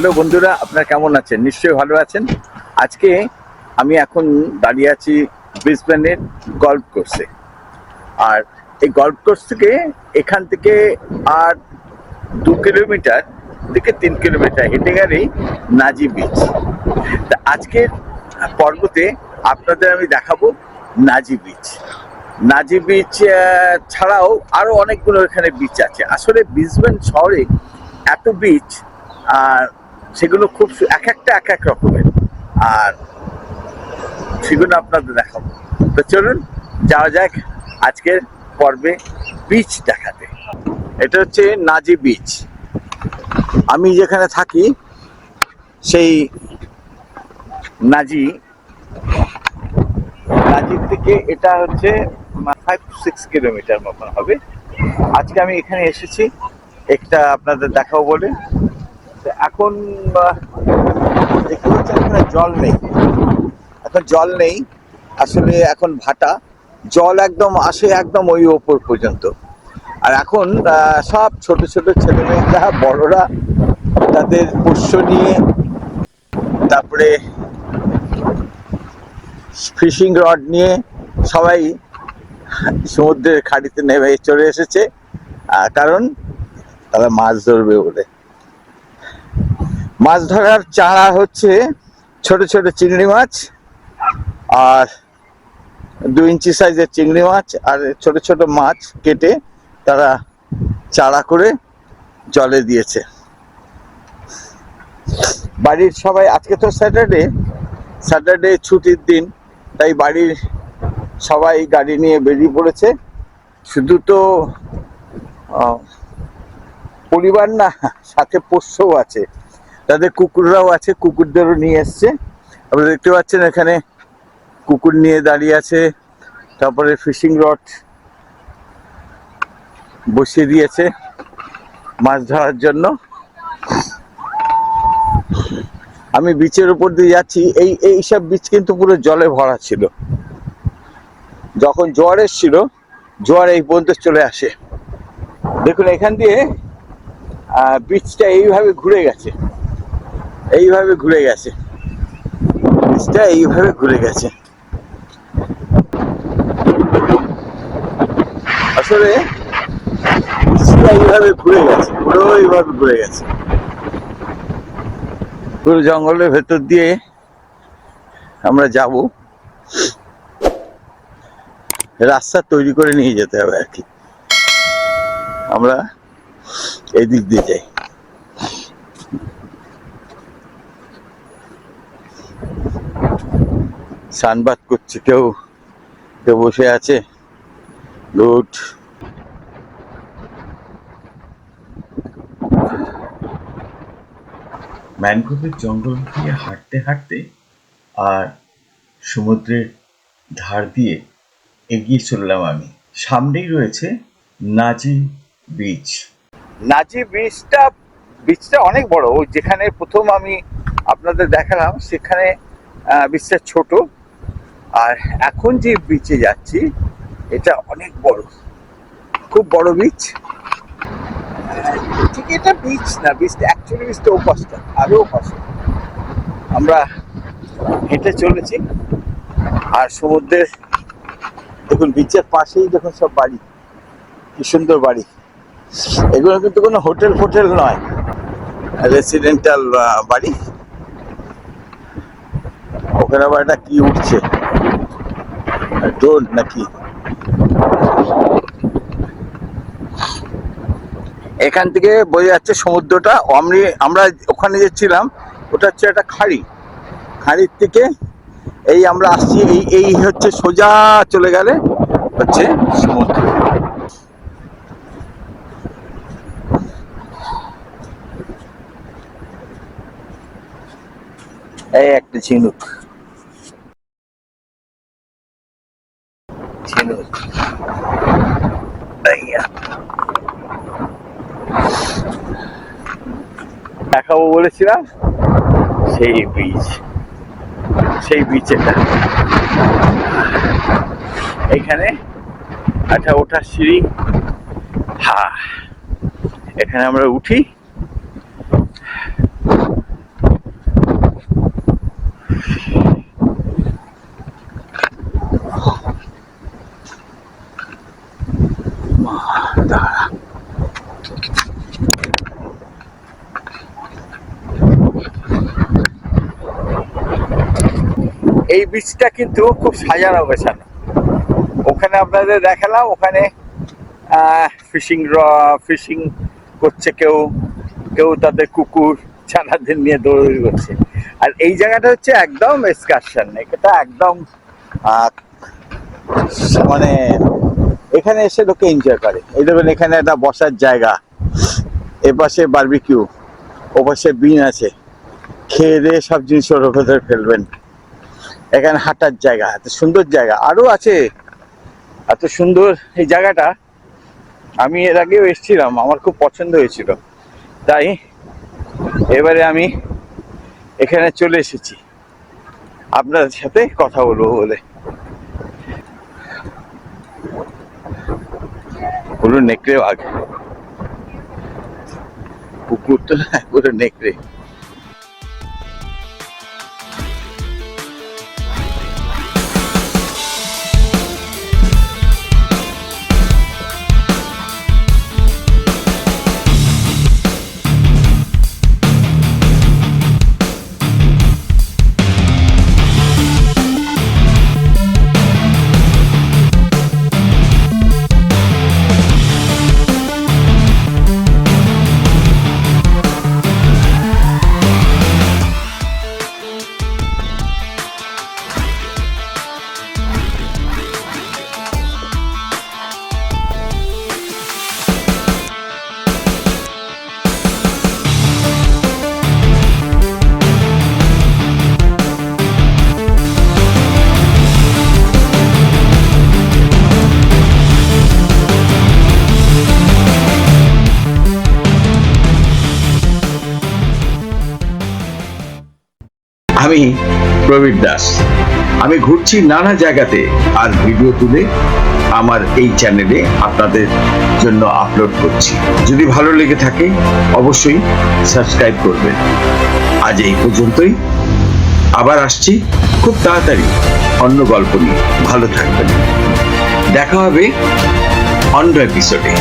Hello বন্ধুরা, আপনারা কেমন আছেন? নিশ্চয়ই ভালো আছেন। আজকে আমি এখন দাঁড়িয়ে আছি ব্রিসবেনের গল্ফ কোর্সে আর এই গল্ফ কোর্স থেকে এখান থেকে আর দু কিলোমিটার থেকে তিন কিলোমিটার হেঁটে গেলেই নাজি বিচ তা আজকের পর্বতে আপনাদের আমি দেখাবো নাজি বিচ নাজি বিচ ছাড়াও আরও অনেকগুলো এখানে বিচ আছে। আসলে ব্রিসবেন শহরে এত বিচ আর সেগুলো খুব এক একটা এক এক রকমের। আর সেগুলো আপনাদের দেখাবো। তো চলুন, যাওয়া যাক আজকের পর্বে বিচ দেখাতে। এটা হচ্ছে নাজি বিচ আমি যেখানে থাকি, সেই নাজি, নাজির থেকে এটা হচ্ছে ফাইভ সিক্স কিলোমিটার মতন হবে। আজকে আমি এখানে এসেছি, একটা আপনাদের দেখাবো বলে। এখন দেখতে এখানে জল নেই। এখন জল নেই। আসলে এখন ভাটা। জল একদম আসে একদম ওই ওপর পর্যন্ত। আর এখন সব ছোট ছোট ছেলে মেয়েরা বড়রা তাদের পোষ্য নিয়ে, তারপরে ফিশিং রড নিয়ে সবাই সমুদ্রের খাড়িতে নেমে চলে এসেছে। কারণ তারা মাছ ধরবে বলে। মাছ ধরার চারা হচ্ছে ছোট ছোট চিংড়ি মাছ আর দু ইঞ্চি সাইজের চিংড়ি মাছ আর ছোট ছোট মাছ কেটে তারা চারা করে জলে দিয়েছে। বাড়ির সবাই, আজকে তো স্যাটারডে স্যাটারডে ছুটির দিন, তাই বাড়ির সবাই গাড়ি নিয়ে বেরিয়ে পড়েছে। শুধু তো পরিবার না, সাথে পোষ্যও আছে। তাদের কুকুররাও আছে, কুকুরদেরও নিয়ে এসছে। আপনারা দেখতে পাচ্ছেন এখানে কুকুর নিয়ে দাঁড়িয়ে আছে, তারপরে ফিশিং রড বসিয়ে দিয়েছে মাছ ধরার জন্য। আমি বিচের উপর দিয়ে যাচ্ছি, এই এই সব বিচ কিন্তু পুরো জলে ভরা ছিল। যখন জোয়ার এসছিল, জোয়ার এই পর্যন্ত চলে আসে। দেখুন, এখান দিয়ে বিচটা এইভাবে ঘুরে গেছে। এইভাবে ঘুরে গেছে। বিচটা এইভাবে ঘুরে গেছে। আসলে বিচটা এইভাবে ঘুরে গেছে, পুরো এইভাবে ঘুরে গেছে। পুরো জঙ্গলের ভেতর দিয়ে আমরা যাব। রাস্তা তৈরি করে নিয়ে যেতে হবে আর কি। আমরা এই দিক দিয়ে যাই। সানবাদ করছে কেউ কেউ বসে আছে। গুড ম্যানগ্রোভের জঙ্গল দিয়ে হাঁটতে হাঁটতে আর সমুদ্রের ধার দিয়ে এগিয়ে চললাম আমি। সামনেই রয়েছে নাজি বিচ নাজি বিচটা বিচটা অনেক বড়। ওই যেখানে প্রথম আমি আপনাদের দেখালাম সেখানে আহ, বিচটা ছোট। আর এখন যে বিচে যাচ্ছি, এটা অনেক বড়। খুব বড় বিচ ঠিক এটা বিচ না বিচটা অ্যাকচুয়ালি বিচটা ও পাশটা আরও পাশে আমরা হেঁটে চলেছি। আর সমুদ্রের, দেখুন বিচের পাশেই দেখুন সব বাড়ি। কি সুন্দর বাড়ি। এগুলো কিন্তু কোনো হোটেল ফোটেল নয়। রেসিডেন্টাল বাড়ি। ওখানে আবার একটা কি উঠছে। নাকি এখান থেকে বোঝা যাচ্ছে সমুদ্রটা আমি, আমরা ওখানে যে ছিলাম ওটা হচ্ছে একটা খাড়ি। খাড়ির থেকে এই আমরা আসছি, এই এই হচ্ছে সোজা চলে গেলে হচ্ছে সমুদ্র। এই একটা ঝিনুক। আইয়া। দেখাবো বলেছিলাম সেই বীজ সেই বীজ এটা। এখানে একটা ওঠার সিঁড়ি। হা। এখানে আমরা উঠি। এই বীজটা কিন্তু খুব সাজানো গোছানো। ওখানে আপনাদের দেখালাম, ওখানে ফিশিং র ফিশিং করছে কেউ কেউ তাদের কুকুর, ছানাদের নিয়ে দৌড়দৌড়ি করছে। আর এই জায়গাটা হচ্ছে একদম এক্সকারশন এটা একদম মানে এখানে এসে লোকে এনজয় করে। এই দেখবেন এখানে একটা বসার জায়গা। এপাশে বারবিকিউ ওপাশে বিন আছে। খেয়ে দিয়ে সব জিনিস ওর ভেতরে ফেলবেন। এখানে হাঁটার জায়গা, এত সুন্দর জায়গা। আরও আছে। এত সুন্দর এই জায়গাটা। আমি এর আগেও এসেছিলাম, আমার খুব পছন্দ হয়েছিল। তাই এবারে আমি এখানে চলে এসেছি। আপনাদের সাথে কথা বলব বলে। পুরো নেকড়ে বাঘ। না, পুরো নেকড়ে। আমি প্রবীর দাস। আমি ঘুরছি নানা জায়গাতে আর ভিডিও তুলে আমার এই চ্যানেলে আপনাদের জন্য আপলোড করছি। যদি ভালো লেগে থাকে, অবশ্যই সাবস্ক্রাইব করবেন। আজ এই পর্যন্তই। আবার আসছি খুব তাড়াতাড়ি অন্য গল্প নিয়ে। ভালো থাকবেন। দেখা হবে অন্য এপিসোডে